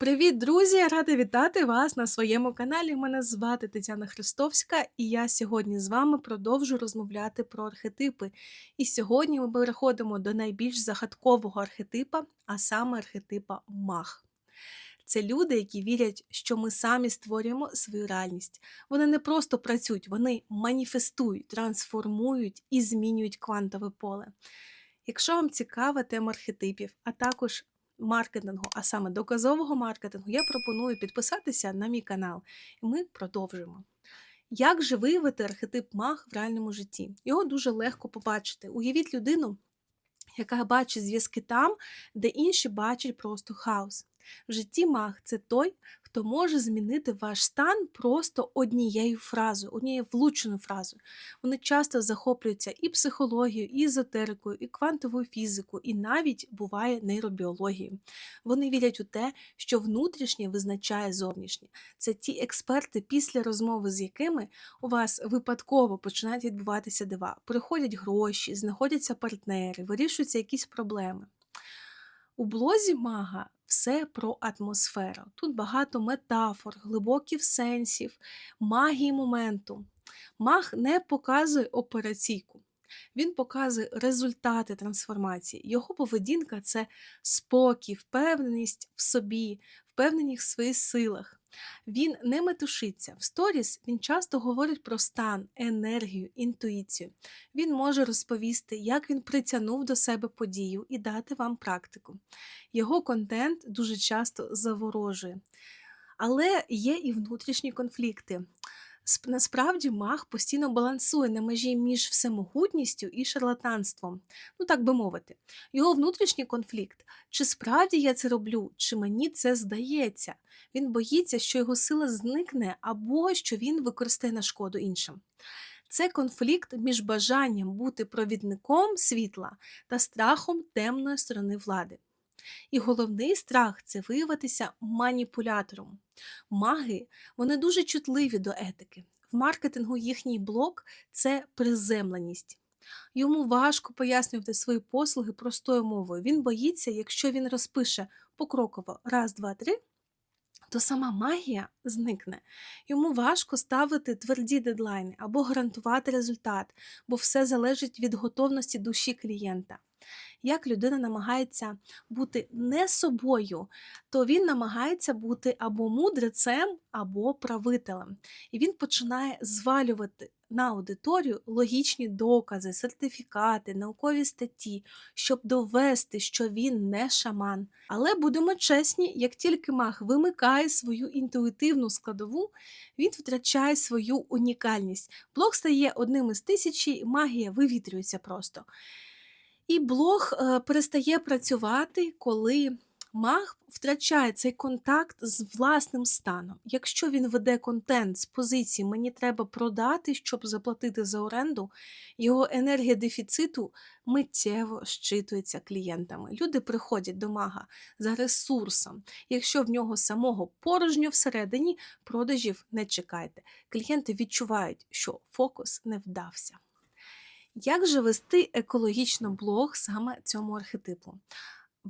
Привіт, друзі! Рада вітати вас на своєму каналі. Мене звати Тетяна Христовська, і я сьогодні з вами продовжу розмовляти про архетипи. І сьогодні ми переходимо до найбільш загадкового архетипа, а саме архетипа мах. Це люди, які вірять, що ми самі створюємо свою реальність. Вони не просто працюють, вони маніфестують, трансформують і змінюють квантове поле. Якщо вам цікава тема архетипів, а також маркетингу, а саме доказового маркетингу, я пропоную підписатися на мій канал, і ми продовжимо. Як же виявити архетип маг в реальному житті? Його дуже легко побачити. Уявіть людину, яка бачить зв'язки там, де інші бачать просто хаос. В житті маг це той, хто може змінити ваш стан просто однією фразою, однією влученою фразою. Вони часто захоплюються і психологією, і езотерикою, і квантовою фізикою, і навіть буває нейробіологією. Вони вірять у те, що внутрішнє визначає зовнішнє. Це ті експерти, після розмови з якими у вас випадково починають відбуватися дива. Приходять гроші, знаходяться партнери, вирішуються якісь проблеми. У блозі мага все про атмосферу. Тут багато метафор, глибоких сенсів, магії моменту. Маг не показує операційку. Він показує результати трансформації. Його поведінка це спокій, впевненість в собі, впевненість в своїх силах. Він не метушиться. В сторіс він часто говорить про стан, енергію, інтуїцію. Він може розповісти, як він притягнув до себе подію і дати вам практику. Його контент дуже часто заворожує. Але є і внутрішні конфлікти. Насправді маг постійно балансує на межі між всемогутністю і шарлатанством, ну так би мовити. Його внутрішній конфлікт, чи справді я це роблю, чи мені це здається. Він боїться, що його сила зникне або що він використає на шкоду іншим. Це конфлікт між бажанням бути провідником світла та страхом темної сторони влади. І головний страх це виявитися маніпулятором. Маги вони дуже чутливі до етики. В маркетингу їхній блок це приземленість. Йому важко пояснювати свої послуги простою мовою. Він боїться, якщо він розпише покроково раз, два, три, то сама магія зникне. Йому важко ставити тверді дедлайни або гарантувати результат, бо все залежить від готовності душі клієнта як людина намагається бути не собою, то він намагається бути або мудрецем, або правителем. І він починає звалювати на аудиторію логічні докази, сертифікати, наукові статті, щоб довести, що він не шаман. Але будемо чесні, як тільки маг вимикає свою інтуїтивну складову, він втрачає свою унікальність. Блог стає одним із тисячі, магія вивітрюється просто. І блог е, перестає працювати, коли маг втрачає цей контакт з власним станом. Якщо він веде контент з позиції Мені треба продати, щоб заплатити за оренду, його енергія дефіциту миттєво щитується клієнтами. Люди приходять до мага за ресурсом. Якщо в нього самого порожньо всередині, продажів не чекайте. Клієнти відчувають, що фокус не вдався. Як же вести екологічно блог саме цьому архетипу?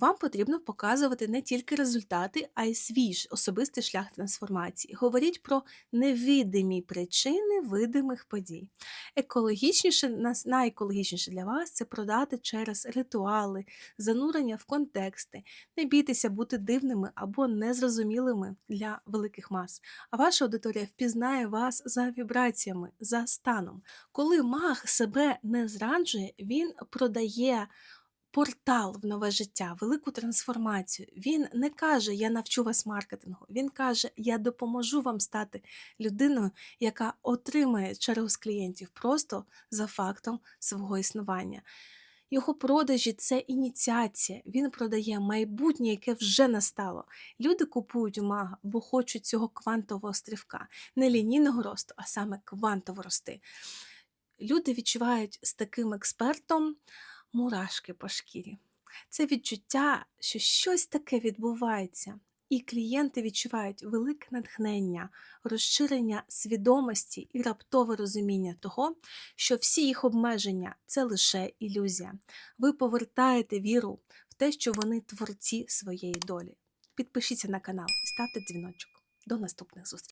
Вам потрібно показувати не тільки результати, а й свій особистий шлях трансформації. Говоріть про невидимі причини видимих подій. Екологічніше, найекологічніше для вас це продати через ритуали, занурення в контексти. Не бійтеся бути дивними або незрозумілими для великих мас. А ваша аудиторія впізнає вас за вібраціями, за станом. Коли маг себе не зраджує, він продає портал в нове життя, велику трансформацію. Він не каже, я навчу вас маркетингу. Він каже, я допоможу вам стати людиною, яка отримає через клієнтів просто за фактом свого існування. Його продажі це ініціація. Він продає майбутнє, яке вже настало. Люди купують мага, бо хочуть цього квантового стрівка, не лінійного росту, а саме квантово рости. Люди відчувають з таким експертом мурашки по шкірі. Це відчуття, що щось таке відбувається, і клієнти відчувають велике натхнення, розширення свідомості і раптове розуміння того, що всі їх обмеження це лише ілюзія. Ви повертаєте віру в те, що вони творці своєї долі. підпишіться на канал і ставте дзвіночок. До наступних зустрічей!